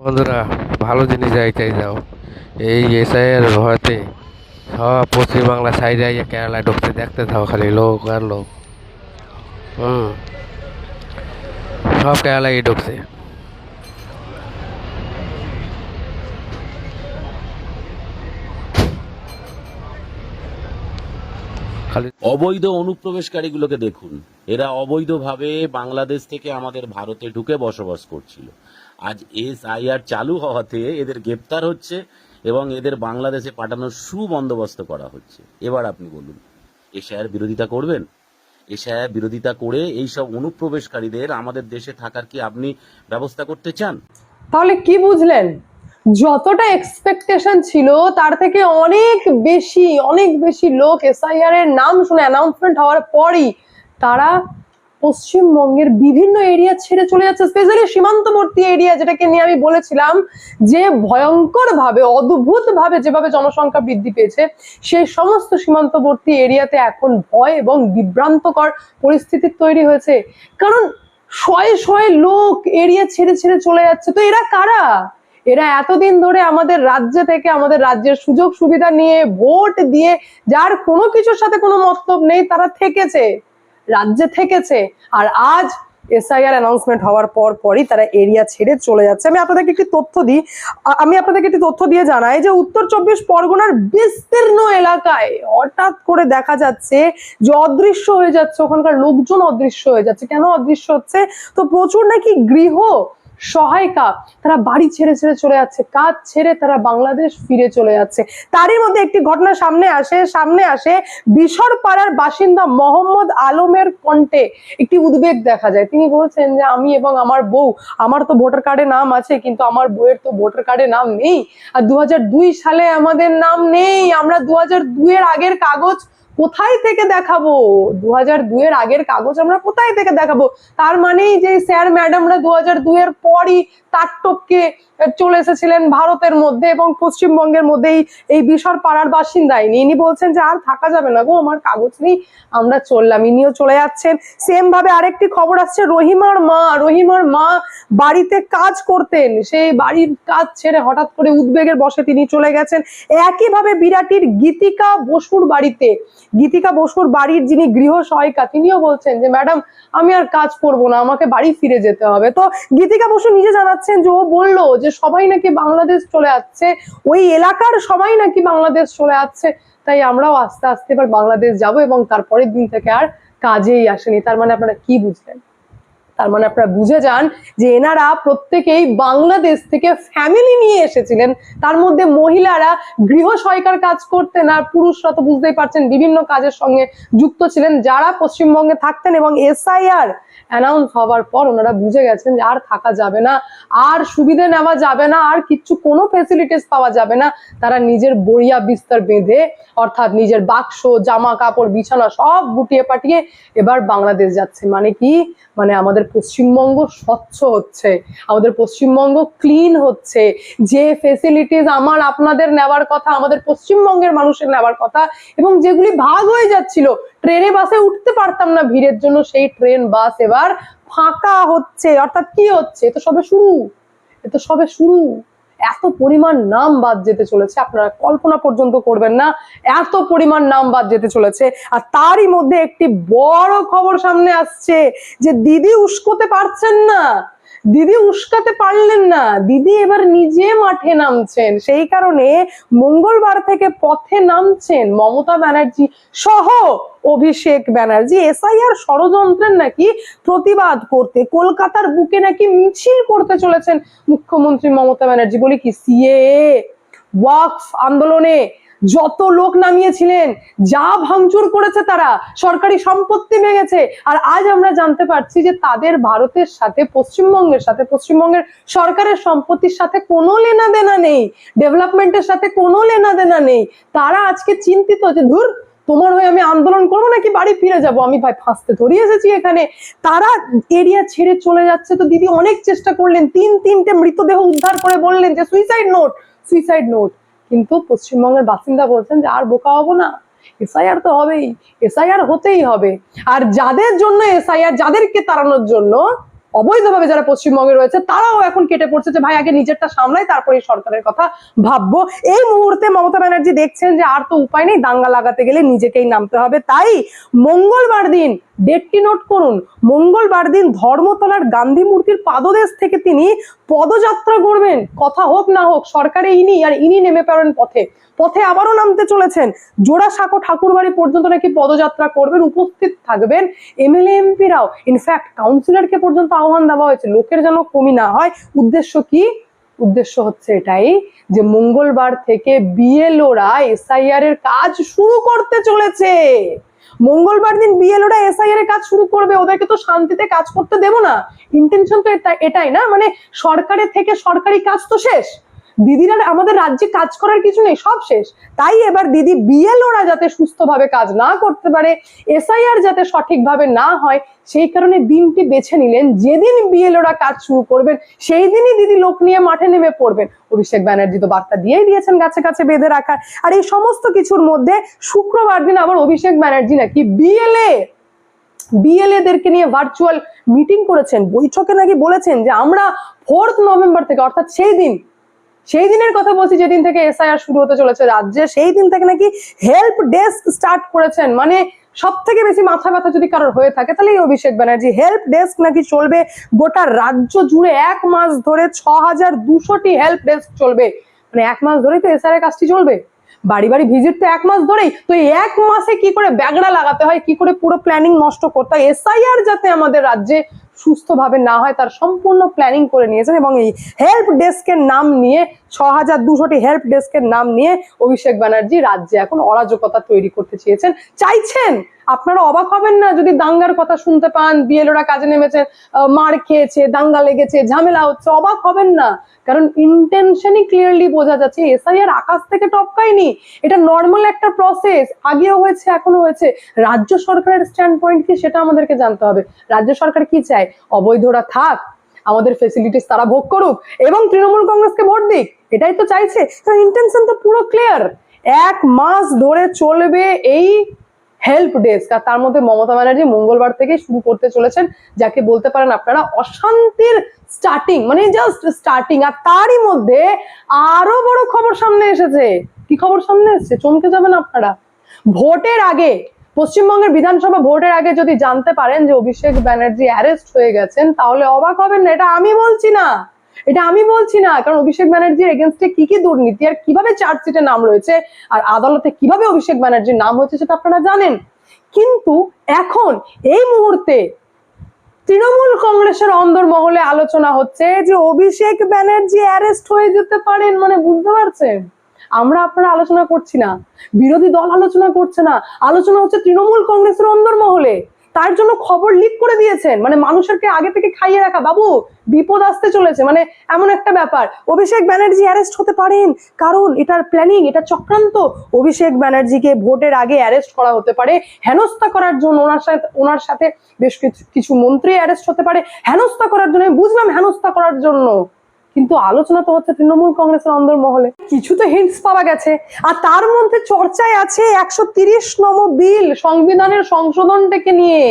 বন্ধুরা, ভালো জিনিস যাইতেই যাও এই এসআইয়ের ভয়তে সব পশ্চিমবাংলা সাইডে আইয়া কেরালায় ঢুকতে দেখতে থাও খালি লোক আর লোক। হুম। সব কেরালায় ঢুকছে। অবৈধ অনুপ্রবেশকারীগুলোকে দেখুন। এরা অবৈধভাবে বাংলাদেশ থেকে আমাদের ভারতে ঢুকে বসবাস করছিল। আজ এস আইআর চালু হওয়াতে এদের গ্রেপ্তার হচ্ছে এবং এদের বাংলাদেশে পাঠানোর সুবন্দোবস্ত করা হচ্ছে। এবার আপনি বলুন এশায়ার বিরোধিতা করবেন? এশায়ার বিরোধিতা করে এই সব অনুপ্রবেশকারীদের আমাদের দেশে থাকার কি আপনি ব্যবস্থা করতে চান? তাহলে কি বুঝলেন? যতটা এক্সপেকটেশন ছিল, তার থেকে অনেক বেশি অনেক বেশি লোক এসআইআর এর নাম শুনে অ্যানাউন্সমেন্ট হওয়ার পরই তারা পশ্চিমবঙ্গের বিভিন্ন এরিয়া ছেড়ে চলে যাচ্ছে। স্পেশালি সীমান্তবর্তী এরিয়া যেটাকে নিয়ে আমি বলেছিলাম, যে ভয়ঙ্কর ভাবে অদ্ভুত ভাবে যেভাবে জনসংখ্যা বৃদ্ধি পেয়েছে সেই সমস্ত সীমান্তবর্তী এরিয়াতে এখন ভয় এবং বিভ্রান্তকর পরিস্থিতি তৈরি হয়েছে। কারণ শয়ে শয়ে লোক এরিয়া ছেড়ে ছেড়ে চলে যাচ্ছে। তো এরা কারা? এরা এতদিন ধরে আমাদের রাজ্য থেকে, আমাদের রাজ্যের সুযোগ সুবিধা নিয়ে ভোট দিয়ে, যার কোনো কিছুর সাথে কোনো মতলব নেই, তারা থেকেছে। রাজ্যে থেকেছে। আর আজ এসআইআর অ্যানাউন্সমেন্ট হওয়ার পর পরই তারা এরিয়া ছেড়ে চলে যাচ্ছে। আমি আপনাদেরকে একটি তথ্য দিই। আমি আপনাদেরকে একটি তথ্য দিয়ে জানাই যে উত্তর চব্বিশ পরগনার বিস্তীর্ণ এলাকায় হঠাৎ করে দেখা যাচ্ছে যে অদৃশ্য হয়ে যাচ্ছে। ওখানকার লোকজন অদৃশ্য হয়ে যাচ্ছে। কেন অদৃশ্য হচ্ছে? তো প্রচুর নাকি গৃহ সহায়িকা তারা বাড়ি ছেড়ে ছেড়ে চলে যাচ্ছে, কাজ ছেড়ে তারা বাংলাদেশ ফিরে চলে যাচ্ছে। তারই মধ্যে একটি ঘটনা সামনে আসে সামনে আসে বিশর পাড়ার বাসিন্দা মোহাম্মদ আলমের কণ্ঠে একটি উদ্বেগ দেখা যায়। তিনি বলছেন যে, আমি এবং আমার বউ, আমার তো ভোটার কার্ডে নাম আছে, কিন্তু আমার বউয়ের তো ভোটার কার্ডে নাম নেই। আর দু হাজার দুই সালে আমাদের নাম নেই। আমরা দু হাজার এর আগের কাগজ কোথায় থেকে দেখাবো? দু হাজার এর আগের কাগজ আমরা কোথায় থেকে দেখাবো? তার মানেই যে স্যার, ম্যাডামরা দু হাজার এর পরই তার টপকে চলে এসেছিলেন ভারতের মধ্যে এবং পশ্চিমবঙ্গের মধ্যেই এই বিশর পাড়ার বাসিন্দাই। ইনি বলছেন যে আর থাকা যাবে না গো, আমার কাগজ নেই, আমরা চললাম। ইনিও চলে যাচ্ছেন। সেম ভাবে আরেকটি খবর আসছে, রহিমার মা রহিমার মা বাড়িতে কাজ করতেন। সেই বাড়ির কাজ ছেড়ে হঠাৎ করে উদ্বেগের বসে তিনি চলে গেছেন। একইভাবে বিরাটির গীতিকা বসুর বাড়িতে। গীতিকা বসুর বাড়ির যিনি গৃহ সহায়িকা, তিনিও বলছেন যে, ম্যাডাম, আমি আর কাজ করব না, আমাকে বাড়ি ফিরে যেতে হবে। তো গীতিকা বসু নিজে জানাচ্ছেন যে, ও বলল যে, সবাই নাকি বাংলাদেশ চলে যাচ্ছে ওই এলাকার সবাই নাকি বাংলাদেশ চলে যাচ্ছে তাই আমরাও আস্তে আস্তে এবার বাংলাদেশ যাব এবং তারপরের দিন থেকে আর কাজেই আসেনি। তার মানে আপনারা কি বুঝলেন? তার মানে আপনারা বুঝে যান যে এনারা প্রত্যেকেই বাংলাদেশ থেকে ফ্যামিলি নিয়ে এসেছিলেন। তার মধ্যে মহিলারা গৃহ সহায়িকার কাজ করতেন আর পুরুষরা তো বুঝতেই পারছেন বিভিন্ন কাজের সঙ্গে যুক্ত ছিলেন। যারা পশ্চিমবঙ্গে থাকতেন এবং এসআইআর অ্যানাউন্স হওয়ার পর ওনারা বুঝে গেছেন যে আর থাকা যাবে না, আর সুবিধে নেওয়া যাবে না, আর কিচ্ছু কোনো ফেসিলিটিস পাওয়া যাবে না। তারা নিজের বড়িয়া বিস্তার বেঁধে, অর্থাৎ নিজের বাক্স, জামা কাপড়, বিছানা সব গুটিয়ে পাঠিয়ে এবার বাংলাদেশ যাচ্ছে। মানে কি? মানে আমাদের পশ্চিমবঙ্গ স্বচ্ছ হচ্ছে, আমাদের পশ্চিমবঙ্গ ক্লিন হচ্ছে। যে ফেসিলিটিস আমার, আপনাদের নেওয়ার কথা, আমাদের পশ্চিমবঙ্গের মানুষের নেওয়ার কথা, এবং যেগুলি ভাগ হয়ে যাচ্ছিল, ট্রেনে, বাসে উঠতে পারতাম না ভিড়ের জন্য, সেই ট্রেন, বাস এবার ফাঁকা হচ্ছে, অর্থাৎ কি হচ্ছে? এ তো সবে শুরু, এ তো সবে শুরু। এত পরিমাণ নাম বাদ যেতে চলেছে, আপনারা কল্পনা পর্যন্ত করবেন না, এত পরিমাণ নাম বাদ যেতে চলেছে, আর তারই মধ্যে একটি বড় খবর সামনে আসছে যে দিদি উস্কোতে পারছেন না। দিদি উস্কাতে পারলেন না। দিদি এবার নিজে মাঠে নামছেন। সেই কারণে মঙ্গলবার থেকে পথে নামছেন মমতা ব্যানার্জি সহ অভিষেক ব্যানার্জি। এসআইআর ষড়যন্ত্রের নাকি প্রতিবাদ করতে, কলকাতার বুকে নাকি মিছিল করতে চলেছেন মুখ্যমন্ত্রী মমতা ব্যানার্জি। বলি কি সিএ ওয়াকফ আন্দোলনে যত লোক নামিয়েছিলেন, যা ভাঙচুর করেছে তারা, সরকারি সম্পত্তি ভেঙেছে। আর আজ আমরা জানতে পারছি যে তাদের ভারতের সাথে, পশ্চিমবঙ্গের সাথে, পশ্চিমবঙ্গের সরকারের সম্পত্তির সাথে কোনো লেনা দেনা নেই, ডেভেলপমেন্টের সাথে কোনো লেনা দেনা নেই। তারা আজকে চিন্তিত যে, ধুর, তোমার হয়ে আমি আন্দোলন করব নাকি বাড়ি ফিরে যাব? আমি ভাই ফাঁসতে ধরে এসেছি এখানে। তারা এরিয়া ছেড়ে চলে যাচ্ছে। তো দিদি অনেক চেষ্টা করলেন, তিন তিনটে মৃতদেহ উদ্ধার করে বললেন যে সুইসাইড নোট সুইসাইড নোট কিন্তু পশ্চিমবঙ্গের বাসিন্দা বলছেন যে আর বোকা হব না। এসআইআর তো হবেই, এসআইআর হতেই হবে। আর যাদের জন্য এসআইআর, যাদেরকে তাড়ানোর জন্য অবৈধভাবে যারা পশ্চিমবঙ্গে রয়েছে, তারাও এখন কেটে পড়ছে যে, ভাই, আগে নিজেরটা সামলাই, তারপরে সরকারের কথা ভাববো। এই মুহূর্তে মমতা ব্যানার্জি দেখছেন যে, আর তো উপায় নেই, দাঙ্গা লাগাতে গেলে নিজেকেই নামতে হবে। তাই মঙ্গলবার দিন ডেটটি নোট করুন। মঙ্গলবার দিন ধর্মতলার গান্ধী মূর্তির পাদদেশ থেকে তিনি পদযাত্রা করবেন। কথা হোক না হোক, সরকারে ইনি আর ইনি নেমে পড়েন পথে। পথে আবারও নামতে চলেছেন। জোড়াসাঁকো ঠাকুরবাড়ি পর্যন্ত নাকি পদযাত্রা করবেন, উপস্থিত থাকবেন এমএলএ, এমপিরাও। ইনফ্যাক্ট কাউন্সিলরকে পর্যন্ত আহ্বান দেওয়া হয়েছে। লোকের যেন কমি না হয়। উদ্দেশ্য কি? উদ্দেশ্য হচ্ছে এটাই যে মঙ্গলবার থেকে বিএলওরা এসআইআর এর কাজ শুরু করতে চলেছে। মঙ্গলবার দিন বিএলওরা এসআইআর এর কাজ শুরু করবে, ওদেরকে তো শান্তিতে কাজ করতে দেবো না। ইন্টেনশন তো এটা, এটাই না? মানে সরকারের থেকে সরকারি কাজ তো শেষ। দিদিরা আমাদের রাজ্যে কাজ করার কিছু নেই, সব শেষ। তাই এবার দিদি বিএলওরা যাতে সুস্থভাবে কাজ না করতে পারে, এসআইআর যাতে সঠিকভাবে না হয়, সেই কারণে দিনটি বেছে নিলেন। যেদিন বিএলওরা কাজ শুরু করবেন, সেই দিনই দিদি লোক নিয়ে মাঠে নেমে পড়বেন। অভিষেক ব্যানার্জি তো বার্তা দিয়েই দিয়েছেন গাছে কাছে বেঁধে রাখার। আর এই সমস্ত কিছুর মধ্যে শুক্রবার দিন আবার অভিষেক ব্যানার্জি নাকি বিএলএ, বিএলএদেরকে নিয়ে ভার্চুয়াল মিটিং করেছেন। বৈঠকে নাকি বলেছেন যে আমরা ফোর্থ নভেম্বর থেকে, অর্থাৎ সেই দিন সেই দিনের কথা বলছি যেদিন থেকে এসআইআর শুরু হতে চলেছে রাজ্যে, সেই দিন থেকে নাকি হেল্প ডেস্ক স্টার্ট করেছেন। মানে সব থেকে বেশি মাথা ব্যথা যদি কারোর হয়ে থাকে তাহলে এই অভিষেক ব্যানার্জি। হেল্প ডেস্ক নাকি চলবে গোটা রাজ্য জুড়ে এক মাস ধরে ছ হাজার দুশোটি হেল্প ডেস্ক চলবে। মানে এক মাস ধরেই তো এসআইআর কাজটি চলবে। বাড়ি বাড়ি ভিজিট তো এক মাস ধরেই। তো এক মাসে কি করে ব্যাগড়া লাগাতে হয়, কি করে পুরো প্ল্যানিং নষ্ট করতে হয়? এসআইআর যাতে আমাদের রাজ্যে সুস্থভাবে না হয় তার সম্পূর্ণ প্ল্যানিং করে নিয়েছেন এবং এই হেল্প ডেস্কের নাম নিয়ে ছ হাজার দুশোটি হেল্প ডেস্কের নাম নিয়ে অভিষেক ব্যানার্জি রাজ্যে এখন অরাজকতা তৈরি করতে চেয়েছেন। চাইছেন? আপনারা অবাক হবেন না যদি দাঙ্গার কথা শুনতে পান, বিএলওরা কাজে নেমেছে মার খেয়েছে, দাঙ্গা লেগেছে, ঝামেলা হচ্ছে, অবাক হবেন না। কারণ ইন্টেনশনই ক্লিয়ারলি বোঝা যাচ্ছে এসআইআর আকাশ থেকে টপকায়নি। এটা নর্মাল একটা প্রসেস আগেও হয়েছে এখনও হয়েছে। রাজ্য সরকারের স্ট্যান্ড পয়েন্ট কি সেটা আমাদেরকে জানতে হবে। রাজ্য সরকার কি চায়? অবৈধরা থাক, আমাদের ফেসিলিটিস তারা ভোগ করুক এবং তৃণমূল কংগ্রেসকে ভোট দিক, এটাই তো চাইছে। ইন্টেনশন তো পুরো ক্লিয়ার এক মাস ধরে চলবে এই হেল্প ডেস্ক আর তার মধ্যে মমতা ব্যানার্জি মঙ্গলবার থেকে শুরু করতে চলেছেন, যাকে বলতে পারেন আপনারা অশান্তির স্টার্টিং মানে জাস্ট স্টার্টিং আর তারই মধ্যে আরও বড় খবর সামনে এসেছে। কি খবর সামনে এসেছে? চমকে যাবেন আপনারা। ভোটের আগে পশ্চিমবঙ্গের বিধানসভা ভোটের আগে যদি জানতে পারেন যে অভিষেক ব্যানার্জি অ্যারেস্ট হয়ে গেছেন, তাহলে অবাক হবেন না। এটা আমি বলছি না। এটা আমি বলছি না। কারণ অভিষেক ব্যানার্জির এগেনস্টে কি কি দুর্নীতি আর কীভাবে চার্জশিটে নাম রয়েছে আর আদালতে কীভাবে অভিষেক ব্যানার্জির নাম হয়েছে সেটা আপনারা জানেন। কিন্তু এখন এই মুহূর্তে তৃণমূল কংগ্রেসের অন্দরমহলে আলোচনা হচ্ছে যে অভিষেক ব্যানার্জি অ্যারেস্ট হয়ে যেতে পারেন মানে বুঝতে পারছেন? আমরা আপনারা আলোচনা করছি না। বিরোধী দল আলোচনা করছে না। আলোচনা হচ্ছে তৃণমূল কংগ্রেসের অন্দরমহলে। তার জন্য খবর লিক করে দিয়েছেন। মানে মানুষেরকে আগে থেকে খাইয়ে রাখা। বাবু, বিপদ আসতে চলেছে। মানে এমন একটা ব্যাপার। অভিষেক ব্যানার্জি অ্যারেস্ট হতে পারেন। কারণ এটার প্ল্যানিং এটা চক্রান্ত। অভিষেক ব্যানার্জিকে ভোটের আগে অ্যারেস্ট করা হতে পারে। হেনস্থা করার জন্য ওনার সাথে ওনার সাথে বেশ কিছু কিছু মন্ত্রী অ্যারেস্ট হতে পারে। হেনস্থা করার জন্য, আমি বুঝলাম হেনস্থা করার জন্য। কিন্তু আলোচনা তো হচ্ছে তৃণমূল কংগ্রেসের অন্দরমহলে। কিছু তো হিন্টস পাওয়া গেছে। আর তার মধ্যে চর্চায় আছে একশো তিরিশ নম বিল সংবিধানের সংশোধনটাকে নিয়ে।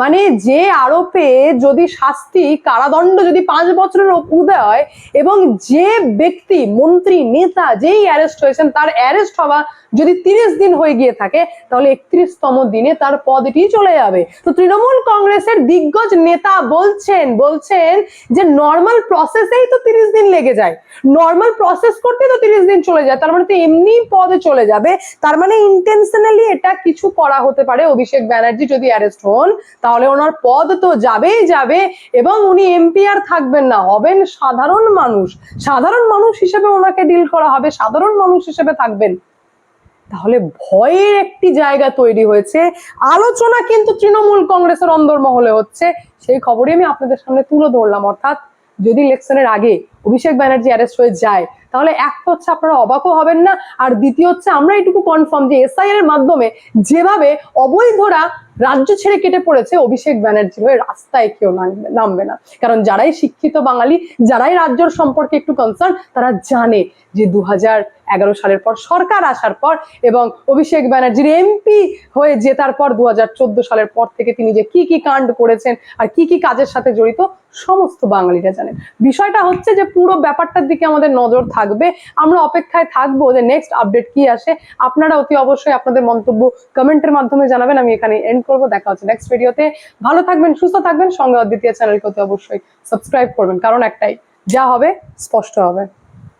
মানে যে আরোপে যদি শাস্তি, কারাদণ্ড যদি পাঁচ বছরের উদয় এবং যে ব্যক্তি, মন্ত্রী, নেতা যেই অ্যারেস্ট হয়েছেন, তার অ্যারেস্ট হওয়া যদি তিরিশ দিন হয়ে গিয়ে থাকে, তাহলে একত্রিশতম দিনে তার পদটি চলে যাবে। তো তৃণমূল কংগ্রেসের দিগ্গজ নেতা বলছেন বলছেন যে নর্মাল প্রসেসেই তো তিরিশ দিন লেগে যায়। নর্মাল প্রসেস করতে তো তিরিশ দিন চলে যায়, তার মানে তো এমনি পদে চলে যাবে। তার মানে ইন্টেনশনালি এটা কিছু করা হতে পারে। অভিষেক ব্যানার্জি যদি অ্যারেস্ট হন, তাহলে ওনার পদ তো যাবেই যাবে এবং উনি এমপি আর থাকবেন না। হবেন সাধারণ মানুষ। সাধারণ মানুষ হিসেবে ওনাকে ডিল করা হবে। সাধারণ মানুষ হিসেবে থাকবেন। তাহলে ভয়ের একটি জায়গা তৈরি হয়েছে। আলোচনা কিন্তু তৃণমূল কংগ্রেসের অন্দরমহলে হচ্ছে। সেই খবরই আমি আপনাদের সামনে তুলে ধরলাম। অর্থাৎ যদি ইলেকশনের আগে অভিষেক ব্যানার্জি অ্যারেস্ট হয়ে যায়। তাহলে এক তো হচ্ছে আপনারা অবাকও হবেন না, আর দ্বিতীয় হচ্ছে আমরা এটুকু কনফার্ম যে এসআইআর এর মাধ্যমে যেভাবে অবৈধরা রাজ্য ছেড়ে কেটে পড়েছে, অভিষেক ব্যানার্জি হয়ে রাস্তায় কেউ নামবে নামবে না। কারণ যারাই শিক্ষিত বাঙালি, যারাই রাজ্যর সম্পর্কে একটু কনসার্ন তারা জানে যে দু এগারো সালের পর, সরকার আসার পর এবং অভিষেক ব্যানার্জির এমপি হয়ে জেতার পর দু হাজার চোদ্দ সালের পর থেকে তিনি যে কি কি কাণ্ড করেছেন আর কি কি কাজের সাথে জড়িত, সমস্ত বাঙালিরা জানেন বিষয়টা হচ্ছে যে পুরো ব্যাপারটার দিকে আমাদের নজর থাকবে। আমরা অপেক্ষায় থাকব যে নেক্সট আপডেট কি আসে। আপনারা অতি অবশ্যই আপনাদের মন্তব্য কমেন্টের মাধ্যমে জানাবেন। আমি এখানে এন্ড করব। দেখা হচ্ছে নেক্সট ভিডিওতে ভালো থাকবেন, সুস্থ থাকবেন। সঙ্গে অদ্বিতীয় চ্যানেলকে অতি অবশ্যই সাবস্ক্রাইব করবেন। কারণ একটাই, যা হবে, স্পষ্ট হবে।